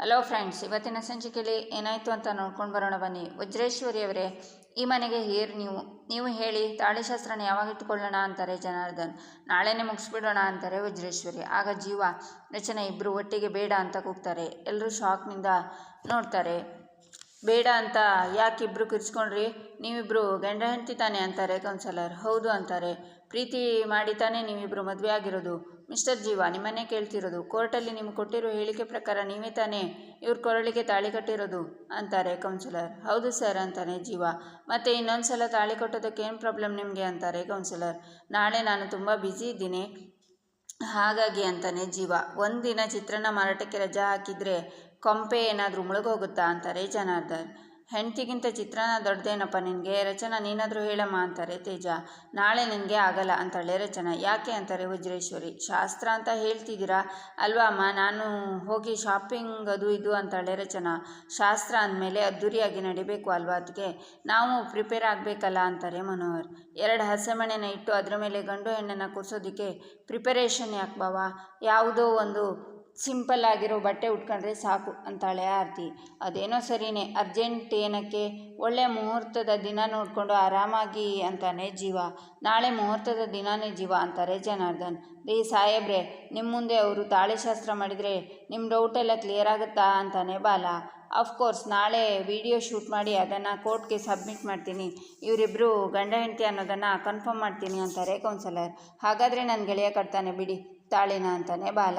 Hello friends ಇವತ್ತಿನ ಸಂಚಿಕೆಯಲ್ಲಿ ಏನಾಯಿತು ಅಂತ ನೋಡ್ಕೊಂಡು ಬರೋಣ ಬನ್ನಿ. ವಜ್ರೇಶ್ವರಿಯವರೇ, ಈ ಮನೆಗೆ ಹೇರ್ ನೀವು. ನೀವು ಹೇಳಿ ತಾಳಿಶಾಸ್ತ್ರನ ಯಾವಾಗ ಇಟ್ಕೊಳ್ಳೋಣ ಅಂತಾರೆ ಜನಾರ್ದನ್. ನಾಳೆನೇ ಮುಗಿಸ್ಬಿಡೋಣ ಅಂತಾರೆ ವಜ್ರೇಶ್ವರಿ. ಆಗ ಜೀವ, ರಚನೆ ಇಬ್ಬರು ಒಟ್ಟಿಗೆ ಬೇಡ ಅಂತ ಕೂಗ್ತಾರೆ. ಎಲ್ಲರೂ ಶಾಕ್ನಿಂದ ನೋಡ್ತಾರೆ. ಬೇಡ ಅಂತ ಯಾಕೆ ಇಬ್ಬರು ಕಿರ್ಚ್ಕೊಂಡ್ರಿ? ನೀವಿಬ್ಬರು ಗಂಡ ಹೆಂಡತಿ ತಾನೆ ಅಂತಾರೆ ಕೌನ್ಸಲರ್ ಹೌದು ಅಂತಾರೆ. ಪ್ರೀತಿ ಮಾಡಿ ತಾನೇ ನೀವಿಬ್ಬರು ಮದುವೆ ಆಗಿರೋದು. ಮಿಸ್ಟರ್ ಜೀವ, ನಿಮ್ಮನ್ನೇ ಕೇಳ್ತಿರೋದು. ಕೋರ್ಟಲ್ಲಿ ನಿಮ್ಗೆ ಕೊಟ್ಟಿರೋ ಹೇಳಿಕೆ ಪ್ರಕಾರ ನೀವೇ ತಾನೇ ಇವ್ರ ಕೊರಳಿಗೆ ತಾಳಿ ಕಟ್ಟಿರೋದು ಅಂತಾರೆ ಕೌನ್ಸಿಲರ್ ಹೌದು ಸರ್ ಅಂತಾನೆ ಜೀವ. ಮತ್ತೆ ಇನ್ನೊಂದು ಸಲ ತಾಳಿ ಕಟ್ಟೋದಕ್ಕೆ ಏನು ಪ್ರಾಬ್ಲಮ್ ನಿಮಗೆ ಅಂತಾರೆ ಕೌನ್ಸಿಲರ್ ನಾಳೆ ನಾನು ತುಂಬ ಬ್ಯುಸಿ ಇದ್ದೀನಿ. ಹಾಗಾಗಿ ಅಂತಾನೆ ಜೀವ. ಒಂದಿನ ಚಿತ್ರಾನ್ನ ಮಾರಾಟಕ್ಕೆ ರಜಾ ಹಾಕಿದರೆ ಕೊಂಪೆ ಏನಾದರೂ ಮುಳುಗೋಗುತ್ತಾ ಅಂತಾರೆ ಜನಾರ್ದನ್. ಹೆಂಡತಿಗಿಂತ ಚಿತ್ರಾನ್ನ ದೊಡ್ಡದೇನಪ್ಪ ನಿನಗೆ? ರಚನಾ, ನೀನಾದರೂ ಹೇಳಮ್ಮ ಅಂತಾರೆ ತೇಜ. ನಾಳೆ ನಿನಗೆ ಆಗಲ್ಲ ಅಂತಾಳೆ ರಚನಾ. ಯಾಕೆ ಅಂತಾರೆ ವಜ್ರೇಶ್ವರಿ. ಶಾಸ್ತ್ರ ಅಂತ ಹೇಳ್ತಿದ್ದೀರಾ? ಅಲ್ವಾ ಅಮ್ಮ? ನಾನು ಹೋಗಿ ಶಾಪಿಂಗ್ ಅದು ಇದು ಅಂತಾಳೆ ರಚನಾ. ಶಾಸ್ತ್ರ ಅಂದಮೇಲೆ ಅದ್ದೂರಿಯಾಗಿ ನಡಿಬೇಕು ಅಲ್ವಾ ಅದಕ್ಕೆ ನಾವು ಪ್ರಿಪೇರ್ ಆಗಬೇಕಲ್ಲ ಅಂತಾರೆ ಮನೋಹರ್. ಎರಡು ಹಸೆಮಣೆನ ಇಟ್ಟು ಅದರ ಮೇಲೆ ಗಂಡು ಹೆಣ್ಣನ್ನು ಕೂರಿಸೋದಕ್ಕೆ ಪ್ರಿಪರೇಷನ್ ಯಾಕೆ ಬಾವಾ? ಯಾವುದೋ ಒಂದು ಸಿಂಪಲ್ ಆಗಿರೋ ಬಟ್ಟೆ ಉಟ್ಕೊಂಡ್ರೆ ಸಾಕು ಅಂತಾಳೆ ಆರತಿ. ಅದೇನೋ ಸರಿನೇ ಅರ್ಜೆಂಟ್ ಏನಕ್ಕೆ ಒಳ್ಳೆಯ ಮುಹೂರ್ತದ ದಿನ ನೋಡಿಕೊಂಡು ಆರಾಮಾಗಿ ಅಂತಾನೆ ಜೀವ. ನಾಳೆ ಮುಹೂರ್ತದ ದಿನನೇ ಜೀವ ಅಂತಾರೆ ಜನಾರ್ದನ್. ರೀ ಸಾಹೇಬ್ರೆ ನಿಮ್ಮ ಮುಂದೆ ಅವರು ತಾಳೆಶಾಸ್ತ್ರ ಮಾಡಿದರೆ ನಿಮ್ಮ ಡೌಟೆಲ್ಲ ಕ್ಲಿಯರ್ ಆಗುತ್ತಾ ಅಂತಾನೆ ಬಾಲ. ಅಫ್ಕೋರ್ಸ್ ನಾಳೆ ವಿಡಿಯೋ ಶೂಟ್ ಮಾಡಿ ಅದನ್ನು ಕೋರ್ಟ್ಗೆ ಸಬ್ಮಿಟ್ ಮಾಡ್ತೀನಿ. ಇವರಿಬ್ಬರು ಗಂಡ ಹೆಂಡತಿ ಅನ್ನೋದನ್ನು ಕನ್ಫರ್ಮ್ ಮಾಡ್ತೀನಿ ಅಂತಾರೆ ಕೌನ್ಸಲರ್ ಹಾಗಾದರೆ ನನ್ನ ಗೆಳೆಯ ಕಟ್ತಾನೆ ಬಿಡಿ. ತಾಳಿನ ಅಂತಾನೆ ಬಾಲ.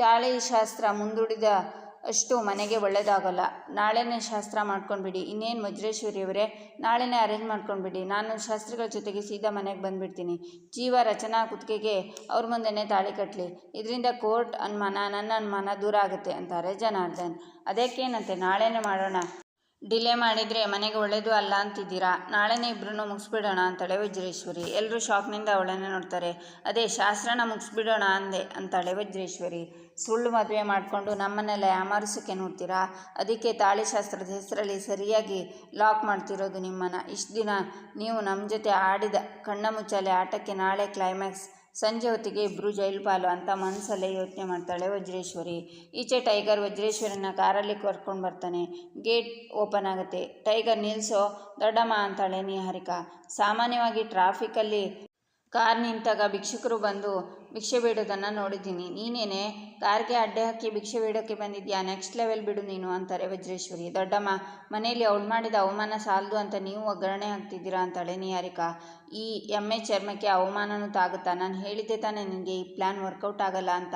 ತಾಳಿ ಶಾಸ್ತ್ರ ಮುಂದೂಡಿದ ಅಷ್ಟು ಮನೆಗೆ ಒಳ್ಳೆಯದಾಗಲ್ಲ ನಾಳೆನೇ ಶಾಸ್ತ್ರ ಮಾಡ್ಕೊಂಡ್ಬಿಡಿ. ಇನ್ನೇನು ವಜ್ರೇಶ್ವರಿಯವರೇ ನಾಳೆನೇ ಅರೇಂಜ್ ಮಾಡ್ಕೊಂಡ್ಬಿಡಿ. ನಾನು ಶಾಸ್ತ್ರಿಗಳ ಜೊತೆಗೆ ಸೀದಾ ಮನೆಗೆ ಬಂದುಬಿಡ್ತೀನಿ. ಜೀವ ರಚನಾ ಕುತ್ತಿಗೆಗೆ ಅವ್ರ ಮುಂದೆನೇ ತಾಳಿ ಕಟ್ಟಲಿ ಇದರಿಂದ ಕೋರ್ಟ್ ಅನುಮಾನ, ನನ್ನ ಅನುಮಾನ ದೂರ ಆಗುತ್ತೆ ಅಂತಾರೆ ಜನಾರ್ದನ್. ಅದಕ್ಕೇನಂತೆ, ನಾಳೆನೇ ಮಾಡೋಣ. ಡಿಲೇ ಮಾಡಿದರೆ ಮನೆಗೆ ಒಳ್ಳೇದು ಅಲ್ಲ ಅಂತಿದ್ದೀರಾ? ನಾಳೆನೇ ಇಬ್ಬರನ್ನು ಮುಗಿಸ್ಬಿಡೋಣ ಅಂತಾಳೆ ವಜ್ರೇಶ್ವರಿ. ಎಲ್ಲರೂ ಶಾಕ್ನಿಂದ ಅವಳನ್ನೇ ನೋಡ್ತಾರೆ. ಅದೇ, ಶಾಸ್ತ್ರನ ಮುಗಿಸ್ಬಿಡೋಣ ಅಂದೆ ಅಂತಾಳೆ ವಜ್ರೇಶ್ವರಿ. ಸುಳ್ಳು ಮದುವೆ ಮಾಡಿಕೊಂಡು ನಮ್ಮನ್ನೆಲ್ಲ ಯಾಮಾರಿಸೋಕ್ಕೆ ನೋಡ್ತೀರಾ? ಅದಕ್ಕೆ ತಾಳಿಶಾಸ್ತ್ರದ ಹೆಸರಲ್ಲಿ ಸರಿಯಾಗಿ ಲಾಕ್ ಮಾಡ್ತಿರೋದು ನಿಮ್ಮನ್ನು. ಇಷ್ಟು ದಿನ ನೀವು ನಮ್ಮ ಜೊತೆ ಆಡಿದ ಕಣ್ಣ ಮುಚ್ಚಾಲೆ ಆಟಕ್ಕೆ ನಾಳೆ ಕ್ಲೈಮ್ಯಾಕ್ಸ್ ಸಂಜೆ ಹೊತ್ತಿಗೆ ಇಬ್ಬರು ಜೈಲು ಪಾಲು ಅಂತ ಮನಸ್ಸಲ್ಲೇ ಯೋಚನೆ ಮಾಡ್ತಾಳೆ ವಜ್ರೇಶ್ವರಿ. ಈಚೆ ಟೈಗರ್ ವಜ್ರೇಶ್ವರಿನ ಕಾರಲ್ಲಿ ಕರ್ಕೊಂಡು ಬರ್ತಾನೆ. ಗೇಟ್ ಓಪನ್ ಆಗುತ್ತೆ. ಟೈಗರ್ ನಿಲ್ಲಿಸೋ ದೊಡ್ಡಮ್ಮ ಅಂತಾಳೆ ನಿಹಾರಿಕಾ. ಸಾಮಾನ್ಯವಾಗಿ ಟ್ರಾಫಿಕಲ್ಲಿ ಕಾರ್ ನಿಂತಾಗ ಭಿಕ್ಷುಕರು ಬಂದು ಭಿಕ್ಷೆ ಬೇಡೋದನ್ನು ನೋಡಿದ್ದೀನಿ. ನೀನೇನೆ? ಕಾರ್ಗೆ ಅಡ್ಡೆ ಹಾಕಿ ಭಿಕ್ಷೆ ಬೇಡೋಕ್ಕೆ ಬಂದಿದ್ಯಾ? ನೆಕ್ಸ್ಟ್ ಲೆವೆಲ್ ಬಿಡು ನೀನು ಅಂತಾರೆ ವಜ್ರೇಶ್ವರಿ. ದೊಡ್ಡಮ್ಮ, ಮನೆಯಲ್ಲಿ ಅವಳು ಮಾಡಿದ ಅವಮಾನ ಸಾಲದು ಅಂತ ನೀವು ಒಗ್ಗರಣೆ ಹಾಕ್ತಿದ್ದೀರಾ ಅಂತಾಳೆ ನಿಯಾರಿಕಾ ಈ ಎಮ್ಮೆ ಚರ್ಮಕ್ಕೆ ಅವಮಾನನೂ ತಾಗುತ್ತಾ? ನಾನು ಹೇಳಿದ್ದೆ ತಾನೇ ನಿನಗೆ ಈ ಪ್ಲ್ಯಾನ್ ವರ್ಕೌಟ್ ಆಗಲ್ಲ ಅಂತ.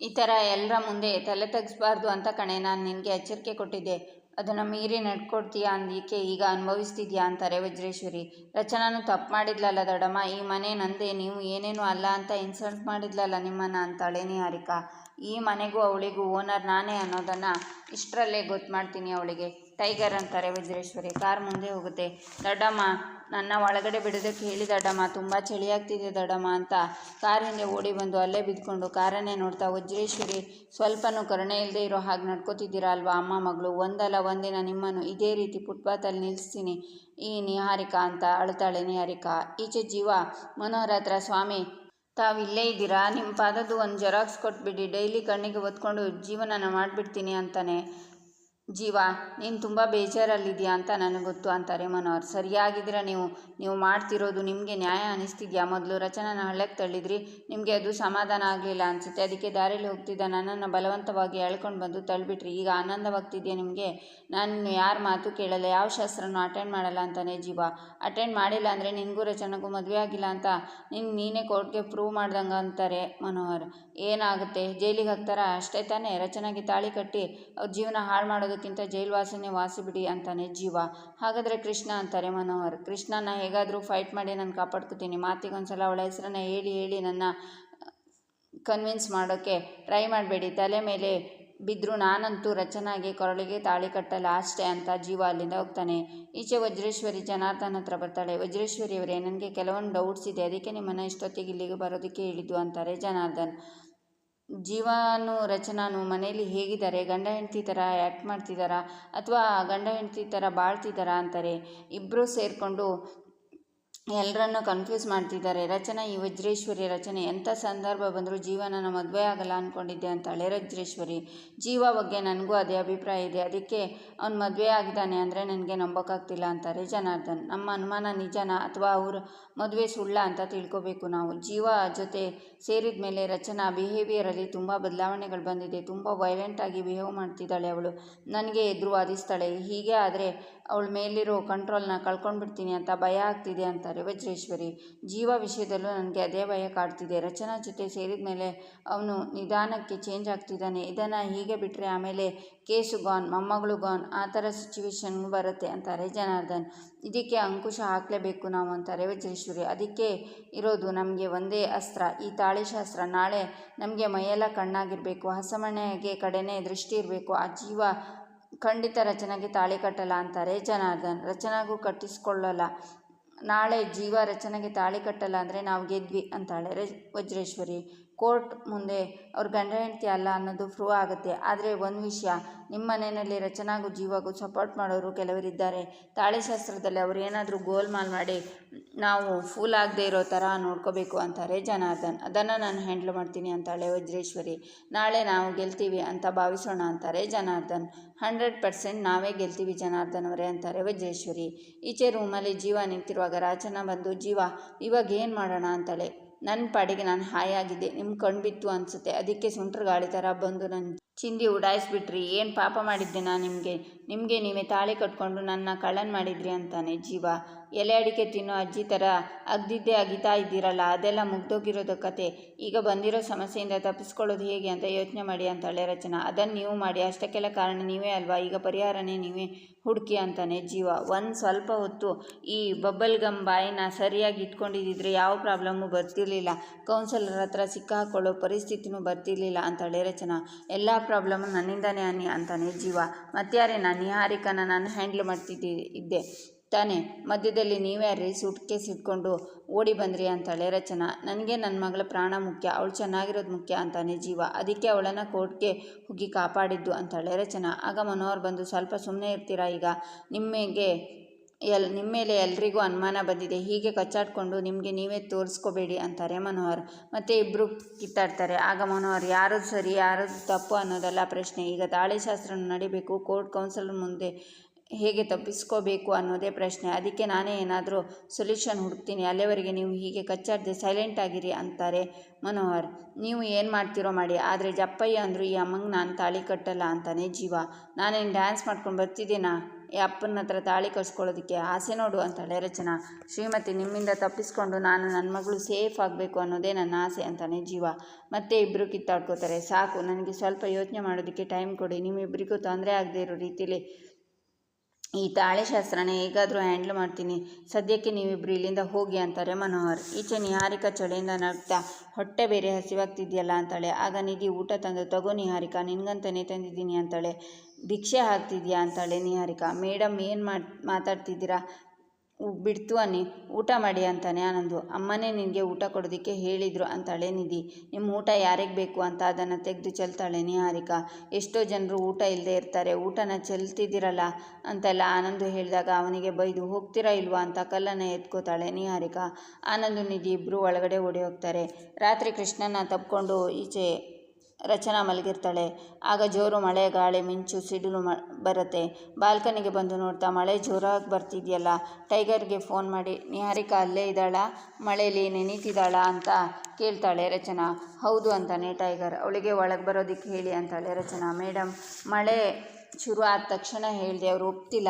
ಈ ಥರ ಎಲ್ಲರ ಮುಂದೆ ತಲೆ ತೆಗಿಸ್ಬಾರ್ದು ಅಂತ ಕಣೆ. ನಾನು ನಿನಗೆ ಎಚ್ಚರಿಕೆ ಕೊಟ್ಟಿದ್ದೆ. ಅದನ್ನು ಮೀರಿ ನಡ್ಕೊಡ್ತೀಯಾ ಅಂದೀಕೆ ಈಗ ಅನುಭವಿಸ್ತಿದ್ಯಾ ಅಂತಾರೆ ವಜ್ರೇಶ್ವರಿ ರಚನಾನು ತಪ್ಪು ಮಾಡಿದ್ಲಲ್ಲ ದೊಡಮ್ಮ ಈ ಮನೆ ನಂದೇ, ನೀವು ಏನೇನು ಅಲ್ಲ ಅಂತ ಇನ್ಸಲ್ಟ್ ಮಾಡಿದ್ಲಲ್ಲ ನಿಮ್ಮನ್ನು ಅಂತಾಳೆ ನಿಹಾರಿಕಾ ಈ ಮನೆಗೂ ಅವಳಿಗೂ ಓನರ್ ನಾನೇ ಅನ್ನೋದನ್ನು ಇಷ್ಟರಲ್ಲೇ ಗೊತ್ತು ಮಾಡ್ತೀನಿ ಅವಳಿಗೆ. ಟೈಗರ್ ಅಂತಾರೆ ವಜ್ರೇಶ್ವರಿ ಕಾರ್ ಮುಂದೆ ಹೋಗುತ್ತೆ. ದೊಡ್ಡಮ್ಮ ನನ್ನ ಒಳಗಡೆ ಬಿಡೋದಕ್ಕೆ ಹೇಳಿ ದಡ್ಡಮ್ಮ, ತುಂಬ ಚಳಿ ಆಗ್ತಿದೆ ದಡಮ್ಮ ಅಂತ ಕಾರಿಂದ ಓಡಿ ಬಂದು ಅಲ್ಲೇ ಬಿದ್ದುಕೊಂಡು ಕಾರನ್ನೇ ನೋಡ್ತಾ ವಜ್ರೇಶ್ವರಿ ಸ್ವಲ್ಪನೂ ಕರುಣೆ ಇಲ್ಲದೆ ಇರೋ ಹಾಗೆ ನಡ್ಕೋತಿದ್ದೀರಾ ಅಲ್ವಾ? ಅಮ್ಮ, ಮಗಳು, ಒಂದಲ್ಲ ಒಂದಿನ ನಿಮ್ಮನ್ನು ಇದೇ ರೀತಿ ಫುಟ್ಪಾತಲ್ಲಿ ನಿಲ್ಲಿಸ್ತೀನಿ. ಈ ನಿಹಾರಿಕಾ ಅಂತ ಅಳ್ತಾಳೆ ನಿಹಾರಿಕಾ. ಈಚೆ ಜೀವ ಮನೋಹರ ಹತ್ರ ಸ್ವಾಮಿ ತಾವಿಲ್ಲೇ ಇದ್ದೀರಾ? ನಿಮ್ಮ ಪಾದದ್ದು ಒಂದು ಜೆರಾಕ್ಸ್ ಕೊಟ್ಬಿಡಿ, ಡೈಲಿ ಕಣ್ಣಿಗೆ ಒತ್ಕೊಂಡು ಜೀವನನ ಮಾಡಿಬಿಡ್ತೀನಿ ಅಂತಾನೆ. ಜೀವ, ನೀನು ತುಂಬ ಬೇಜಾರಲ್ಲಿದೆಯಾ ಅಂತ ನನಗೆ ಗೊತ್ತು ಅಂತಾರೆ ಮನೋಹರ್. ಸರಿಯಾಗಿದಿರಾ ನೀವು ನೀವು ಮಾಡ್ತಿರೋದು ನಿಮಗೆ ನ್ಯಾಯ ಅನ್ನಿಸ್ತಿದ್ಯಾ ಮೊದಲು ರಚನಾನ ಹಳ್ಳಕ್ಕೆ ತಳ್ಳಿದ್ರಿ, ನಿಮಗೆ ಅದು ಸಮಾಧಾನ ಆಗಲಿಲ್ಲ ಅನಿಸುತ್ತೆ. ಅದಕ್ಕೆ ದಾರಿಯಲ್ಲಿ ಹೋಗ್ತಿದ್ದ ನನ್ನನ್ನು ಬಲವಂತವಾಗಿ ಎಳ್ಕೊಂಡು ಬಂದು ತಳ್ಳಿಬಿಟ್ರಿ ಈಗ ಆನಂದವಾಗ್ತಿದೆಯಾ ನಿಮಗೆ? ನಾನು ಯಾರ ಮಾತು ಕೇಳಲ್ಲ, ಯಾವ ಶಾಸ್ತ್ರನೂ ಅಟೆಂಡ್ ಮಾಡಲ್ಲ ಅಂತಾನೆ ಜೀವ. ಅಟೆಂಡ್ ಮಾಡಿಲ್ಲ ಅಂದರೆ ನಿನಗೂ ರಚನೆಗೂ ಮದುವೆ ಆಗಿಲ್ಲ ಅಂತ ನಿನ್ನ ನೀನೇ ಕೋರ್ಟ್ಗೆ ಪ್ರೂವ್ ಮಾಡ್ದಂಗೆ ಅಂತಾರೆ ಮನೋಹರ್. ಏನಾಗುತ್ತೆ? ಜೈಲಿಗೆ ಹಾಕ್ತಾರ? ಅಷ್ಟೇ ತಾನೇ? ರಚನೆಗೆ ತಾಳಿ ಕಟ್ಟಿ ಅವ್ರ ಜೀವನ ಹಾಳು ಮಾಡೋದಕ್ಕಿಂತ ಜೈಲ್ವಾಸನೆ ವಾಸಿಬಿಡಿ ಅಂತಾನೆ ಜೀವ. ಹಾಗಾದರೆ ಕೃಷ್ಣ ಅಂತಾರೆ ಮನೋಹರ್ ಕೃಷ್ಣನ ಹೇಗಾದರೂ ಫೈಟ್ ಮಾಡಿ ನಾನು ಕಾಪಾಡ್ಕೊತೀನಿ, ಮಾತಿಗೊಂದ್ಸಲ ಅವಳ ಹೆಸರನ್ನು ಹೇಳಿ ಹೇಳಿ ನನ್ನ ಕನ್ವಿನ್ಸ್ ಮಾಡೋಕ್ಕೆ ಟ್ರೈ ಮಾಡಬೇಡಿ. ತಲೆ ಮೇಲೆ ಬಿದ್ದರೂ ನಾನಂತೂ ರಚನಾಗಿ ಕೊರಳಿಗೆ ತಾಳಿ ಕಟ್ಟಲ್ಲ ಅಷ್ಟೇ ಅಂತ ಜೀವ ಅಲ್ಲಿಂದ ಹೋಗ್ತಾನೆ. ಈಚೆ ವಜ್ರೇಶ್ವರಿ ಜನಾರ್ದನ್ ಹತ್ರ ಬರ್ತಾಳೆ. ವಜ್ರೇಶ್ವರಿ ಅವರೇ ನನಗೆ ಕೆಲವೊಂದು ಡೌಟ್ಸ್ ಇದೆ, ಅದಕ್ಕೆ ನಿಮ್ಮನ್ನು ಇಷ್ಟೊತ್ತಿಗೆ ಇಲ್ಲಿಗೆ ಬರೋದಕ್ಕೆ ಹೇಳಿದ್ದು ಅಂತಾರೆ ಜನಾರ್ದನ್. ಜೀವಾನು ರಚನಾನು ಮನೆಯಲ್ಲಿ ಹೇಗಿದ್ದಾರೆ? ಗಂಡ ಹೆಂಡತಿ ಥರ ಆ್ಯಕ್ಟ್ ಮಾಡ್ತಿದ್ದಾರಾ ಅಥವಾ ಗಂಡ ಹೆಂಡತಿ ಥರ ಬಾಳ್ತಿದ್ದಾರಾ ಅಂತಾರೆ? ಇಬ್ಬರೂ ಸೇರಿಕೊಂಡು ಎಲ್ಲರನ್ನು ಕನ್ಫ್ಯೂಸ್ ಮಾಡ್ತಿದ್ದಾರೆ. ರಚನಾ ಈ ವಜ್ರೇಶ್ವರಿ ರಚನೆ. ಎಂಥ ಸಂದರ್ಭ ಬಂದರೂ ನನ್ನ ಮದುವೆ ಆಗಲ್ಲ ಅಂದ್ಕೊಂಡಿದ್ದೆ ಅಂತಾಳೆ ವಜ್ರೇಶ್ವರಿ. ಜೀವ ಬಗ್ಗೆ ನನಗೂ ಅದೇ ಅಭಿಪ್ರಾಯ ಇದೆ. ಅದಕ್ಕೆ ಅವ್ನು ಮದುವೆ ಆಗಿದ್ದಾನೆ ಅಂದರೆ ನನಗೆ ನಂಬೋಕ್ಕಾಗ್ತಿಲ್ಲ ಅಂತಾರೆ ಜನಾರ್ದನ್. ನಮ್ಮ ಅನುಮಾನ ನಿಜನಾ ಅಥವಾ ಅವರು ಮದುವೆ ಸುಳ್ಳ ಅಂತ ತಿಳ್ಕೊಬೇಕು ನಾವು. ಜೀವ ಜೊತೆ ಸೇರಿದ ಮೇಲೆ ರಚನಾ ಬಿಹೇವಿಯರಲ್ಲಿ ತುಂಬ ಬದಲಾವಣೆಗಳು ಬಂದಿದೆ. ತುಂಬ ವೈಲೆಂಟಾಗಿ ಬಿಹೇವ್ ಮಾಡ್ತಿದ್ದಾಳೆ ಅವಳು. ನನಗೆ ಎದುರು ವಾದಿಸ್ತಾಳೆ. ಹೀಗೆ ಆದರೆ ಅವಳ ಮೇಲಿರೋ ಕಂಟ್ರೋಲ್ನ ಕಳ್ಕೊಂಡ್ಬಿಡ್ತೀನಿ ಅಂತ ಭಯ ಆಗ್ತಿದೆ ಅಂತಾರೆ ವಜ್ರೇಶ್ವರಿ ಜೀವ ವಿಷಯದಲ್ಲೂ ನನಗೆ ಅದೇ ಭಯ ಕಾಡ್ತಿದೆ. ರಚನಾ ಜೊತೆ ಸೇರಿದ ಮೇಲೆ ಅವನು ನಿಧಾನಕ್ಕೆ ಚೇಂಜ್ ಆಗ್ತಿದ್ದಾನೆ. ಇದನ್ನು ಹೀಗೆ ಬಿಟ್ಟರೆ ಆಮೇಲೆ ಕೇಸು ಗಾನ್ ಮೊಮ್ಮಗಳು ಗಾನ್ ಆ ಥರ ಸಿಚುವೇಶನ್ ಬರುತ್ತೆ ಅಂತಾರೆ ಜನಾರ್ದನ್. ಇದಕ್ಕೆ ಅಂಕುಶ ಹಾಕಲೇಬೇಕು ನಾವು ಅಂತಾರೆ ವಜ್ರೇಶ್ವರಿ ಅದಕ್ಕೆ ಇರೋದು ನಮಗೆ ಒಂದೇ ಅಸ್ತ್ರ. ಈ ತಾಳಿಶಾಸ್ತ್ರ ನಾಳೆ ನಮಗೆ ಮೈಯೆಲ್ಲ ಕಣ್ಣಾಗಿರಬೇಕು. ಹಸಮಣೆಗೆ ಕಡೆನೇ ದೃಷ್ಟಿ ಇರಬೇಕು. ಆ ಜೀವ ಖಂಡಿತ ರಚನೆಗೆ ತಾಳಿ ಕಟ್ಟಲ್ಲ ಅಂತಾರೆ ಜನಾರ್ದನ್. ರಚನೆಗೂ ಕಟ್ಟಿಸ್ಕೊಳ್ಳಲ್ಲ. ನಾಳೆ ಜೀವ ರಚನೆಗೆ ತಾಳಿ ಕಟ್ಟಲ್ಲ ಅಂದರೆ ನಾವು ಗೆದ್ವಿ ಅಂತಾಳೆ ರೆ ವಜ್ರೇಶ್ವರಿ. ಕೋರ್ಟ್ ಮುಂದೆ ಅವ್ರ ಗಂಡ ಹೆಂಡತಿ ಅಲ್ಲ ಅನ್ನೋದು ಪ್ರೂವ್ ಆಗುತ್ತೆ. ಆದರೆ ಒಂದು ವಿಷಯ ನಿಮ್ಮ ಮನೆಯಲ್ಲಿ ರಚನಾಗೂ ಜೀವಾಗೂ ಸಪೋರ್ಟ್ ಮಾಡೋರು ಕೆಲವರಿದ್ದಾರೆ. ತಾಳಿಶಾಸ್ತ್ರದಲ್ಲಿ ಅವ್ರು ಏನಾದರೂ ಗೋಲ್ಮಾಲ್ ಮಾಡಿ ನಾವು ಫೂಲ್ ಆಗದೆ ಇರೋ ಥರ ನೋಡ್ಕೋಬೇಕು ಅಂತಾರೆ ಜನಾರ್ದನ್. ಅದನ್ನು ನಾನು ಹ್ಯಾಂಡ್ಲ್ ಮಾಡ್ತೀನಿ ಅಂತಾಳೆ ವಜ್ರೇಶ್ವರಿ. ನಾಳೆ ನಾವು ಗೆಲ್ತೀವಿ ಅಂತ ಭಾವಿಸೋಣ ಅಂತಾರೆ ಜನಾರ್ದನ್. ಹಂಡ್ರೆಡ್ ಪರ್ಸೆಂಟ್ ನಾವೇ ಗೆಲ್ತೀವಿ ಜನಾರ್ದನ್ ಅವರೇ ಅಂತಾರೆ ವಜ್ರೇಶ್ವರಿ. ಈಚೆ ರೂಮಲ್ಲಿ ಜೀವ ನಿಂತಿರುವಾಗ ರಾಚನ ಬಂದು, ಜೀವ, ಇವಾಗ ಏನು ಮಾಡೋಣ? ಅಂತಾಳೆ. ನನ್ನ ಪಾಡಿಗೆ ನಾನು ಹಾಯಾಗಿದ್ದೆ. ನಿಮ್ಮ ಕಣ್ಬಿತ್ತು ಅನಿಸುತ್ತೆ. ಅದಕ್ಕೆ ಸುಂಟ್ರ ಗಾಳಿ ಥರ ಬಂದು ನನ್ನ ಚಿಂದಿ ಉಡಾಯಿಸ್ಬಿಟ್ರಿ, ಏನು ಪಾಪ ಮಾಡಿದ್ದೆ ನಾನು ನಿಮಗೆ? ನಿಮಗೆ ನೀವೇ ತಾಳಿ ಕಟ್ಕೊಂಡು ನನ್ನ ಕಳ್ಳನ್ ಮಾಡಿದ್ರಿ ಅಂತಾನೆ ಜೀವ. ಎಲೆ ಅಡಿಕೆ ತಿನ್ನೋ ಅಜ್ಜಿ ಥರ ಅಗ್ದಿದ್ದೇ ಅಗಿತಾ ಇದ್ದೀರಲ್ಲ, ಅದೆಲ್ಲ ಮುಗ್ದೋಗಿರೋದು ಕತೆ. ಈಗ ಬಂದಿರೋ ಸಮಸ್ಯೆಯಿಂದ ತಪ್ಪಿಸ್ಕೊಳ್ಳೋದು ಹೇಗೆ ಅಂತ ಯೋಚನೆ ಮಾಡಿ ಅಂತಾಳೆ ರಚನಾ. ಅದನ್ನು ನೀವು ಮಾಡಿ, ಅಷ್ಟಕ್ಕೆಲ್ಲ ಕಾರಣ ನೀವೇ ಅಲ್ವಾ? ಈಗ ಪರಿಹಾರನೇ ನೀವೇ ಹುಡುಕಿ ಅಂತಾನೆ ಜೀವ. ಒಂದು ಸ್ವಲ್ಪ ಹೊತ್ತು ಈ ಬಬ್ಬಲ್ ಗಮ್ ಬಾಯಿನ ಸರಿಯಾಗಿ ಇಟ್ಕೊಂಡಿದ್ದಿದ್ರೆ ಯಾವ ಪ್ರಾಬ್ಲಮ್ಮು ಬರ್ತಿರ್ಲಿಲ್ಲ. ಕೌನ್ಸಿಲರ್ ಹತ್ರ ಸಿಕ್ಕಾಕೊಳ್ಳೋ ಪರಿಸ್ಥಿತಿನೂ ಬರ್ತಿರ್ಲಿಲ್ಲ ಅಂತಾಳೆ ರಚನಾ. ಎಲ್ಲ ಪ್ರಾಬ್ಲಮ್ಮು ನನ್ನಿಂದನೇ ಅನಿ ಅಂತಾನೆ ಜೀವ. ಮತ್ಯಾರೇ ನಾನು ನಿಹಾರಿಕನ ನಾನು ಹ್ಯಾಂಡ್ಲ್ ಮಾಡ್ತಿದ್ದೆ, ಇದ್ದೆ. ತಾನೇ, ಮಧ್ಯದಲ್ಲಿ ನೀವ್ಯಾರ್ರಿ ಸೂಟ್ ಕೇಸ್ ಇಟ್ಕೊಂಡು ಓಡಿ ಬಂದ್ರಿ ಅಂತಾಳೆ ರಚನಾ. ನನಗೆ ನನ್ನ ಮಗಳ ಪ್ರಾಣ ಮುಖ್ಯ, ಅವಳು ಚೆನ್ನಾಗಿರೋದು ಮುಖ್ಯ ಅಂತಾನೆ ಜೀವ. ಅದಕ್ಕೆ ಅವಳನ್ನು ಕೋರ್ಟ್ಗೆ ಹೋಗಿ ಕಾಪಾಡಿದ್ದು ಅಂತಾಳೆ ರಚನಾ. ಆಗ ಮನೋಹರ್ ಬಂದು, ಸ್ವಲ್ಪ ಸುಮ್ಮನೆ ಇರ್ತೀರಾ ಈಗ? ನಿಮಗೆ ಎಲ್ ನಿಮ್ಮ ಮೇಲೆ ಎಲ್ರಿಗೂ ಅನುಮಾನ ಬಂದಿದೆ. ಹೀಗೆ ಕಚ್ಚಾಡ್ಕೊಂಡು ನಿಮಗೆ ನೀವೇ ತೋರಿಸ್ಕೋಬೇಡಿ ಅಂತಾರೆ ಮನೋಹರ್. ಮತ್ತು ಇಬ್ಬರು ಕಿತ್ತಾಡ್ತಾರೆ. ಆಗ ಮನೋಹರ್, ಯಾರು ಸರಿ, ಯಾರು ತಪ್ಪು ಅನ್ನೋದಲ್ಲ ಪ್ರಶ್ನೆ. ಈಗ ತಾಳಿಶಾಸ್ತ್ರ ನಡಿಬೇಕು, ಕೋರ್ಟ್ ಕೌನ್ಸಿಲರ್ ಮುಂದೆ ಹೇಗೆ ತಪ್ಪಿಸ್ಕೋಬೇಕು ಅನ್ನೋದೇ ಪ್ರಶ್ನೆ. ಅದಕ್ಕೆ ನಾನೇ ಏನಾದರೂ ಸೊಲ್ಯೂಷನ್ ಹುಡುಕ್ತೀನಿ. ಅಲ್ಲಿವರೆಗೆ ನೀವು ಹೀಗೆ ಕಚ್ಚಾಡದೆ ಸೈಲೆಂಟ್ ಆಗಿರಿ ಅಂತಾರೆ ಮನೋಹರ್. ನೀವು ಏನು ಮಾಡ್ತಿರೋ ಮಾಡಿ. ಆದರೆ ಜಪ್ಪಯ್ಯ ಅಂದರು, ಈ ಅಮ್ಮಂಗೆ ನಾನು ತಾಳಿ ಕಟ್ಟಲ್ಲ ಅಂತಾನೆ ಜೀವ. ನಾನೇನು ಡ್ಯಾನ್ಸ್ ಮಾಡ್ಕೊಂಡು ಬರ್ತಿದ್ದೀನಾ? ಅಪ್ಪನ ಹತ್ರ ತಾಳಿ ಕಳ್ಸ್ಕೊಳ್ಳೋದಕ್ಕೆ ಆಸೆ ನೋಡು ಅಂತಾಳೆ ರಚನಾ. ಶ್ರೀಮತಿ ನಿಮ್ಮಿಂದ ತಪ್ಪಿಸ್ಕೊಂಡು ನಾನು ನನ್ನ ಮಗಳು ಸೇಫ್ ಆಗಬೇಕು ಅನ್ನೋದೇ ನನ್ನ ಆಸೆ ಅಂತಾನೆ ಜೀವ. ಮತ್ತೆ ಇಬ್ಬರು ಕಿತ್ತಾಡ್ಕೋತಾರೆ. ಸಾಕು, ನನಗೆ ಸ್ವಲ್ಪ ಯೋಚನೆ ಮಾಡೋದಕ್ಕೆ ಟೈಮ್ ಕೊಡಿ. ನಿಮ್ಮಿಬ್ಬರಿಗೂ ತೊಂದರೆ ಆಗದೆ ಇರೋ ರೀತಿಲಿ ಈ ತಾಳೆಶಾಸ್ತ್ರನ ಹೇಗಾದರೂ ಹ್ಯಾಂಡ್ಲ್ ಮಾಡ್ತೀನಿ. ಸದ್ಯಕ್ಕೆ ನೀವಿಬ್ಬರು ಇಲ್ಲಿಂದ ಹೋಗಿ ಅಂತಾರೆ ಮನೋಹರ್. ಈಚೆ ನಿಹಾರಿಕಾ ಚಳಿಯಿಂದ ನಗ್ತಾ, ಹೊಟ್ಟೆ ಬೇರೆ ಹಸಿವಾಗ್ತಿದೆಯಲ್ಲ ಅಂತಾಳೆ. ಆಗ ನಿಧಿ ಊಟ ತಂದು, ತಗೋ ನಿಹಾರಿಕಾ, ನಿನ್ಗಂತಾನೆ ತಂದಿದ್ದೀನಿ ಅಂತಾಳೆ. ಭಿಕ್ಷೆ ಹಾಕ್ತಿದ್ಯಾ ಅಂತಾಳೆ ನಿಹಾರಿಕಾ. ಮೇಡಮ್ ಏನು ಮಾಡ್, ಮಾತಾಡ್ತಿದ್ದೀರಾ? ಬಿಡ್ತು ಅನ್ನಿ. ಊಟ ಮಾಡಿ ಅಂತಾನೆ ಆನಂದು. ಅಮ್ಮನೇ ನಿನಗೆ ಊಟ ಕೊಡೋದಕ್ಕೆ ಹೇಳಿದರು ಅಂತಾಳೆ ನಿಧಿ. ನಿಮ್ಮ ಊಟ ಯಾರಿಗೆ ಬೇಕು ಅಂತ ಅದನ್ನು ತೆಗೆದು ಚೆಲ್ತಾಳೆ ನಿಹಾರಿಕಾ. ಎಷ್ಟೋ ಜನರು ಊಟ ಇಲ್ಲದೆ ಇರ್ತಾರೆ. ಊಟನ ಚೆಲ್ತಿದ್ದೀರಲ್ಲ ಅಂತೆಲ್ಲ ಆನಂದು ಹೇಳಿದಾಗ ಅವನಿಗೆ ಬೈದು, ಹೋಗ್ತೀರಾ ಇಲ್ವಾ ಅಂತ ಕಲ್ಲನ್ನು ಎತ್ಕೋತಾಳೆ ನಿಹಾರಿಕಾ. ಆನಂದು ನಿಧಿ ಇಬ್ಬರು ಒಳಗಡೆ ಓಡಿ ಹೋಗ್ತಾರೆ. ರಾತ್ರಿ ಕೃಷ್ಣನ ತಪ್ಕೊಂಡು ಈಚೆ ರಚನಾ ಮಲಗಿರ್ತಾಳೆ. ಆಗ ಜೋರು ಮಳೆ, ಗಾಳಿ, ಮಿಂಚು, ಸಿಡಿಲು ಮ, ಬರುತ್ತೆ. ಬಾಲ್ಕನಿಗೆ ಬಂದು ನೋಡ್ತಾ, ಮಳೆ ಜೋರಾಗಿ ಬರ್ತಿದೆಯಲ್ಲ, ಟೈಗರ್ಗೆ ಫೋನ್ ಮಾಡಿ ನಿಹಾರಿಕಾ ಅಲ್ಲೇ ಇದ್ದಾಳ? ಮಳೆಯಲ್ಲಿ ನೆನೀತಿದ್ದಾಳ ಅಂತ ಕೇಳ್ತಾಳೆ ರಚನಾ. ಹೌದು ಅಂತಾನೆ ಟೈಗರ್. ಅವಳಿಗೆ ಒಳಗೆ ಬರೋದಕ್ಕೆ ಹೇಳಿ ಅಂತಾಳೆ ರಚನಾ. ಮೇಡಮ್ ಮಳೆ ಶುರು ಆದ ತಕ್ಷಣ ಹೇಳಿದೆ, ಅವರು ಒಪ್ತಿಲ್ಲ.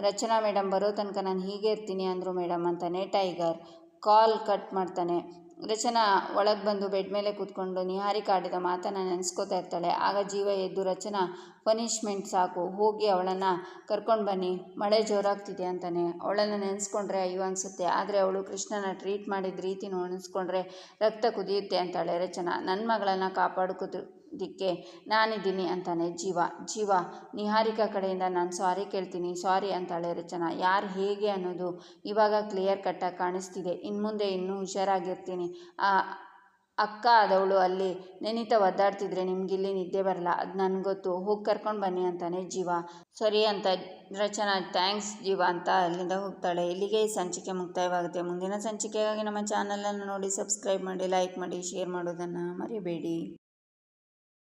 ರಚನಾ ಮೇಡಮ್ ಬರೋ ತನಕ ನಾನು ಹೀಗೆ ಇರ್ತೀನಿ ಅಂದರು ಮೇಡಮ್ ಅಂತಾನೆ ಟೈಗರ್. ಕಾಲ್ ಕಟ್ ಮಾಡ್ತಾನೆ. ರಚನಾ ಒಳಗೆ ಬಂದು ಬೆಡ್ ಮೇಲೆ ಕೂತ್ಕೊಂಡು ನಿಹಾರಿ ಕಾಡಿದ ಮಾತನ್ನು ನೆನೆಸ್ಕೋತಾ ಇರ್ತಾಳೆ. ಆಗ ಜೀವ ಎದ್ದು, ರಚನಾ, ಪನಿಷ್ಮೆಂಟ್ ಸಾಕು. ಹೋಗಿ ಅವಳನ್ನು ಕರ್ಕೊಂಡು ಬನ್ನಿ. ಮಳೆ ಜೋರಾಗ್ತಿದೆ ಅಂತಾನೆ. ಅವಳನ್ನು ನೆನೆಸ್ಕೊಂಡ್ರೆ ಅಯ್ಯೋ ಅನಿಸುತ್ತೆ. ಆದರೆ ಅವಳು ಕೃಷ್ಣನ ಟ್ರೀಟ್ ಮಾಡಿದ ರೀತಿ ನೆನೆಸ್ಕೊಂಡ್ರೆ ರಕ್ತ ಕುದಿಯುತ್ತೆ ಅಂತಾಳೆ ರಚನಾ. ನನ್ನ ಮಗಳನ್ನು ಕಾಪಾಡ್ಕೋದು ದಿಕ್ಕೆ ನಾನಿದ್ದೀನಿ ಅಂತಾನೆ ಜೀವ. ಜೀವ, ನಿಹಾರಿಕಾ ಕಡೆಯಿಂದ ನಾನು ಸಾರಿ ಕೇಳ್ತೀನಿ, ಸಾರಿ ಅಂತಾಳೆ ರಚನಾ. ಯಾರು ಹೇಗೆ ಅನ್ನೋದು ಇವಾಗ ಕ್ಲಿಯರ್ ಕಟ್ಟಾಗಿ ಕಾಣಿಸ್ತಿದೆ. ಇನ್ನು ಮುಂದೆ ಇನ್ನೂ ಹುಷಾರಾಗಿರ್ತೀನಿ. ಆ ಅಕ್ಕ ಆದವಳು ಅಲ್ಲಿ ನೆನಿತ ಒದ್ದಾಡ್ತಿದ್ರೆ ನಿಮಗಿಲ್ಲಿ ನಿದ್ದೆ ಬರಲ್ಲ. ಅದು ನನಗೆ ಗೊತ್ತು. ಹೋಗಿ ಕರ್ಕೊಂಡು ಬನ್ನಿ ಅಂತಾನೆ ಜೀವ. ಸರಿ ಅಂತ ರಚನಾ, ಥ್ಯಾಂಕ್ಸ್ ಜೀವ ಅಂತ ಅಲ್ಲಿಂದ ಹೋಗ್ತಾಳೆ. ಇಲ್ಲಿಗೆ ಈ ಸಂಚಿಕೆ ಮುಕ್ತಾಯವಾಗುತ್ತೆ. ಮುಂದಿನ ಸಂಚಿಕೆಗಾಗಿ ನಮ್ಮ ಚಾನಲನ್ನು ನೋಡಿ ಸಬ್ಸ್ಕ್ರೈಬ್ ಮಾಡಿ ಲೈಕ್ ಮಾಡಿ ಶೇರ್ ಮಾಡೋದನ್ನು ಮರಿಬೇಡಿ.